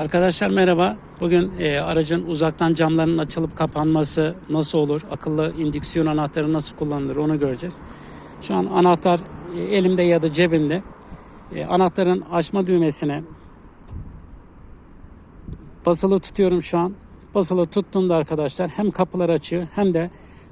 Arkadaşlar merhaba. Bugün e, aracın uzaktan camlarının açılıp kapanması nasıl olur? Akıllı indüksiyon anahtarı nasıl kullanılır onu göreceğiz. Şu an anahtar e, elimde ya da cebimde. E, anahtarın açma düğmesine basılı tutuyorum şu an. Basılı tuttuğumda arkadaşlar hem kapılar açıyor hem de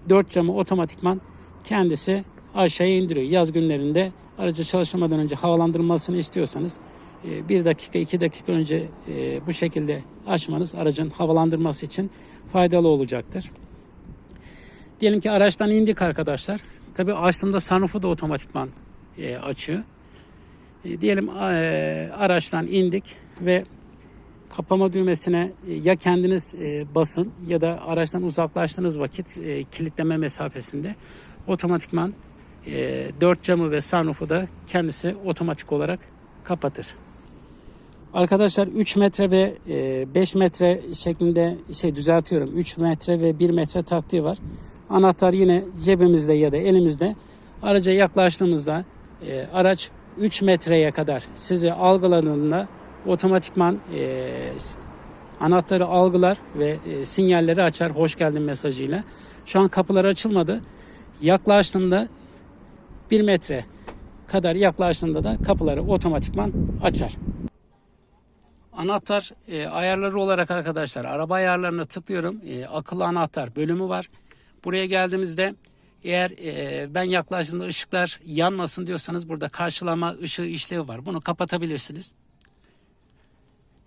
dört camı otomatikman kendisi aşağıya indiriyor. Yaz günlerinde aracı çalışmadan önce havalandırılmasını istiyorsanız bir dakika iki dakika önce e, bu şekilde açmanız aracın havalandırması için faydalı olacaktır. Diyelim ki araçtan indik arkadaşlar. Tabi açtığımda sunroof'u da otomatikman e, açıyor. E, diyelim araçtan indik ve kapama düğmesine ya kendiniz basın ya da araçtan uzaklaştığınız vakit kilitleme mesafesinde otomatikman dört camı ve sunroof'u da kendisi otomatik olarak kapatır. Arkadaşlar 3 metre ve 5 metre şeklinde şey düzeltiyorum. 3 metre ve 1 metre taktiği var. Anahtar yine cebimizde ya da elimizde. Araca yaklaştığımızda e, araç 3 metreye kadar sizi algıladığında otomatikman e, anahtarı algılar ve e, sinyalleri açar hoş geldin mesajıyla. Şu an kapılar açılmadı. Yaklaştığımda 1 metre kadar yaklaştığında da kapıları otomatikman açar. Anahtar e, ayarları olarak arkadaşlar araba ayarlarına tıklıyorum. E, akıllı anahtar bölümü var. Buraya geldiğimizde eğer e, ben yaklaştığımda ışıklar yanmasın diyorsanız burada karşılama ışığı işlevi var. Bunu kapatabilirsiniz.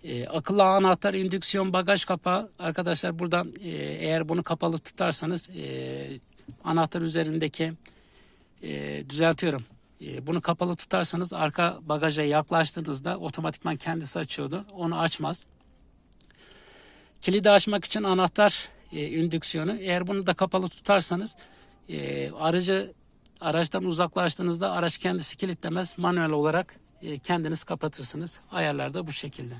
E, akıllı anahtar indüksiyon bagaj kapağı arkadaşlar buradan e, eğer bunu kapalı tutarsanız e, anahtar üzerindeki e, düzeltiyorum. E, bunu kapalı tutarsanız arka bagaja yaklaştığınızda otomatikman kendisi açıyordu. Onu açmaz. Kilidi açmak için anahtar e, indüksiyonu. Eğer bunu da kapalı tutarsanız e, aracı araçtan uzaklaştığınızda araç kendisi kilitlemez. Manuel olarak e, kendiniz kapatırsınız. Ayarlar da bu şekilde.